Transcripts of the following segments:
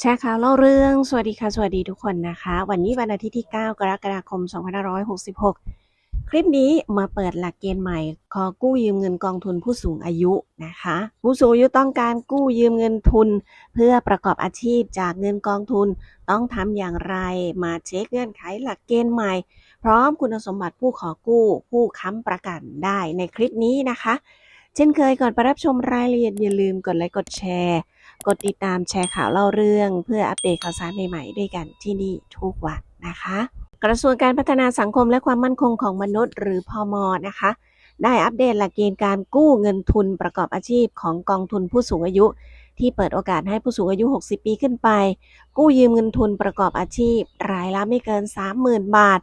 แชร์ข่าวเล่าเรื่อง สวัสดีค่ะ สวัสดีทุกคนนะคะ วันนี้วันอาทิตย์ที่ 9 กรกฎาคม 2566 คลิปนี้มาเปิดหลักเกณฑ์ใหม่ ขอกู้ยืมเงินกองทุนผู้สูงอายุนะคะ ผู้สูงอายุต้องการกู้ยืมเงินทุน เพื่อประกอบอาชีพจากเงินกองทุนต้องทำอย่างไร มาเช็คเงื่อนไขหลักเกณฑ์ใหม่ พร้อมคุณสมบัติผู้ขอกู้ ผู้ค้ำประกันได้ในคลิปนี้นะคะ เช่นเคยก่อนไปรับชมรายละเอียดอย่าลืมกดไลค์กดแชร์ กดติดตามแชร์ข่าวเล่าเรื่อง เพื่ออัปเดตข่าวสารใหม่ๆด้วยกันที่นี่ทุกวันนะคะ กระทรวงการพัฒนาสังคมและความมั่นคงของมนุษย์ หรือพอมนะคะ ได้อัปเดตหลักเกณฑ์การกู้เงินทุนประกอบอาชีพของกองทุนผู้สูงอายุ ที่เปิดโอกาสให้ผู้สูงอายุ 60 ปีขึ้นไป กู้ยืมเงินทุนประกอบอาชีพ รายละไม่เกิน 30,000 บาท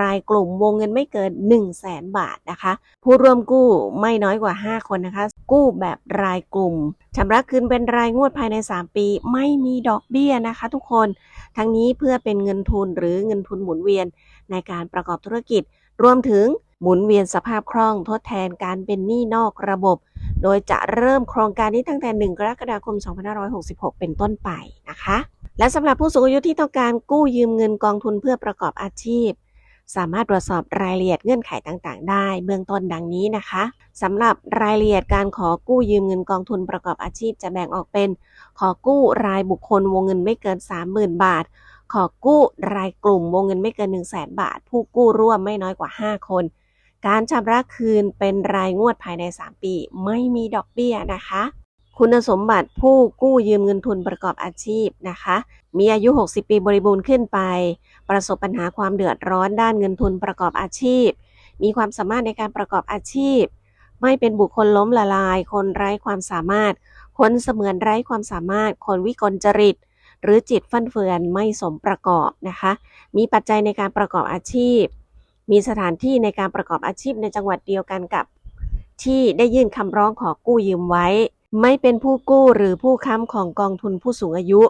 รายกลุ่มวงเงินไม่เกิน 1 0 0 0 0แสนบาทนะคะ ผู้ร่วมกู้ไม่น้อยกว่า 5 คนนะคะ กู้แบบรายกลุ่มชำระคืนเป็นรายงวดภายใน 3 ปี ไม่มีดอกเบี้ยนะคะ ทุกคน ทั้งนี้เพื่อเป็นเงินทุนหรือเงินทุนหมุนเวียนในการประกอบธุรกิจ รวมถึงหมุนเวียนสภาพคล่องทดแทนการเป็นหนี้นอกระบบ โดยจะเริ่มโครงการนี้ตั้งแต่ 1 กรกฎาคม 2566 เป็นต้นไปนะคะ และสำหรับผู้สูงอายุที่ต้องการกู้ยืมเงินกองทุนเพื่อประกอบอาชีพ สามารถตรวจสอบรายละเอียดเงื่อนไขต่างๆ ได้ เบื้องต้นดังนี้นะคะสำหรับรายละเอียดการขอกู้ยืมเงินกองทุนประกอบอาชีพจะแบ่งออกเป็น ขอกู้รายบุคคลวงเงินไม่เกิน 30,000 บาท ขอกู้รายกลุ่มวงเงินไม่เกิน 1 0 0 0 0แบาท ผู้กู้ร่วมไม่น้อยกว่า 5 คน การชำระคืนเป็นรายงวดภายใน 3 ปี ไม่มีดอกเบี้ยนะคะ คุณสมบัติผู้กู้ยืมเงินทุนประกอบอาชีพนะคะ มีอายุ 60 ปีบริบูรณ์ขึ้นไป ประสบปัญหาความเดือดร้อนด้านเงินทุนประกอบอาชีพ มีความสามารถในการประกอบอาชีพ ไม่เป็นบุคคลล้มละลาย คนไร้ความสามารถ คนเสมือนไร้ความสามารถ คนวิกลจริต หรือจิตฟั่นเฟือนไม่สมประกอบนะคะ มีปัจจัยในการประกอบอาชีพ มีสถานที่ในการประกอบอาชีพในจังหวัดเดียวกันกับ ที่ได้ยื่นคำร้องขอกู้ยืมไว้ ไม่เป็นผู้กู้หรือผู้ค้ำของกองทุนผู้สูงอายุ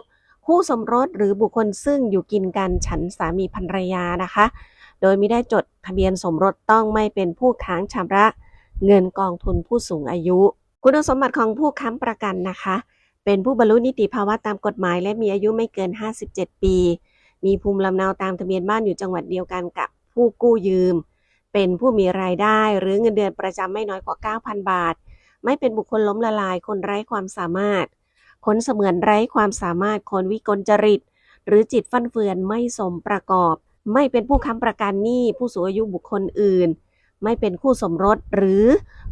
คู่สมรสหรือบุคคลซึ่งอยู่กินกันฉันสามีภรรยานะคะ โดยไม่ได้จดทะเบียนสมรสต้องไม่เป็นผู้ค้างชำระเงินกองทุนผู้สูงอายุ คุณสมบัติของผู้ค้ำประกันนะคะ เป็นผู้บรรลุนิติภาวะตามกฎหมาย และมีอายุไม่เกิน 57 ปี มีภูมิลำเนาตามทะเบียนบ้านอยู่จังหวัดเดียวกันกับผู้กู้ยืม เป็นผู้มีรายได้หรือเงินเดือนประจำไม่น้อยกว่า 9,000 บาท ไม่เป็นบุคคลล้มละลายคนไร้ความสามารถ คนเสมือนไร้ความสามารถคนวิกลจริต หรือจิตฟั่นเฟือนไม่สมประกอบ ไม่เป็นผู้ค้ำประกันหนี้ผู้สูงอายุบุคคลอื่น ไม่เป็นคู่สมรสหรือ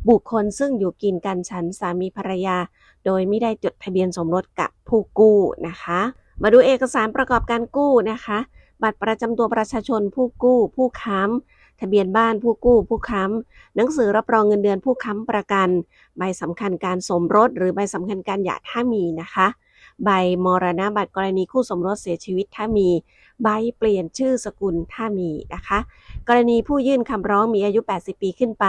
บุคคลซึ่งอยู่กินกันฉันสามีภรรยา โดยไม่ได้จดทะเบียนสมรสกับผู้กู้นะคะ มาดูเอกสารประกอบการกู้นะคะ บัตรประจำตัวประชาชนผู้กู้ ผู้ค้ำ ทะเบียนบ้านผู้กู้ผู้ค้ำหนังสือรับรองเงินเดือนผู้ค้ำประกัน ใบสำคัญการสมรส หรือใบสำคัญการหย่าถ้ามีนะคะ ใบมรณบัตรกรณีคู่สมรสเสียชีวิตถ้ามี ใบเปลี่ยนชื่อสกุลถ้ามีนะคะ กรณีผู้ยื่นคำร้องมีอายุ 80 ปีขึ้นไป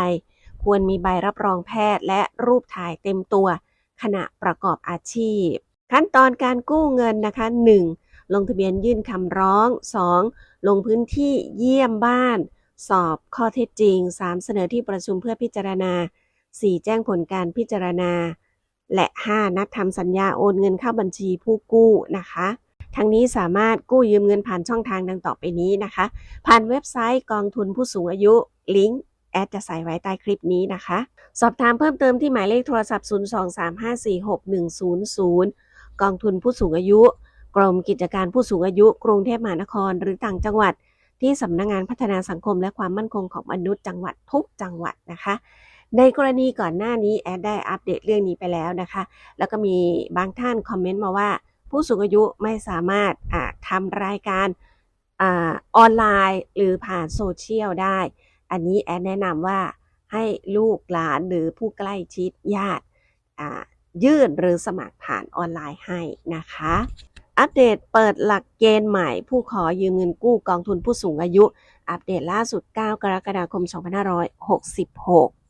ควรมีใบรับรองแพทย์และรูปถ่ายเต็มตัว ขณะประกอบอาชีพ ขั้นตอนการกู้เงินนะคะ 1. ลงทะเบียนยื่นคำร้อง 2. ลงพื้นที่เยี่ยมบ้าน สอบข้อเท็จจริง 3. เสนอที่ประชุมเพื่อพิจารณา 4. แจ้งผลการพิจารณา และ 5. นัดทำสัญญาโอนเงินเข้าบัญชีผู้กู้นะคะ ทั้งนี้สามารถกู้ยืมเงินผ่านช่องทางดังต่อไปนี้นะคะ ผ่านเว็บไซต์กองทุนผู้สูงอายุลิงก์แอดจะใส่ไว้ใต้คลิปนี้นะคะ สอบถามเพิ่มเติมที่หมายเลขโทรศัพท์ 023546100 กองทุนผู้สูงอายุ กรมกิจการผู้สูงอายุ กรุงเทพมหานครหรือต่างจังหวัด ที่สำนักงงานพัฒนาสังคมและความมั่นคงของมนุษย์จังหวัดทุกจังหวัดนะคะ ในกรณีก่อนหน้านี้แอดได้อัปเดตเรื่องนี้ไปแล้วนะคะ แล้วก็มีบางท่านคอมเมนต์มาว่า ผู้สูงอายุไม่สามารถทำรายการอออนไลน์ หรือผ่านโซเชียลได้ อันนี้แอดแนะนำว่าให้ลูกหลานหรือผู้ใกล้ชิดญาติยื่นหรือสมัครผ่านออนไลน์ให้นะคะ อัปเดตเปิดหลักเกณฑ์ใหม่ ผู้ขอยืมเงินกู้กองทุนผู้สูงอายุ อัปเดตล่าสุด 9 กรกฎาคม 2566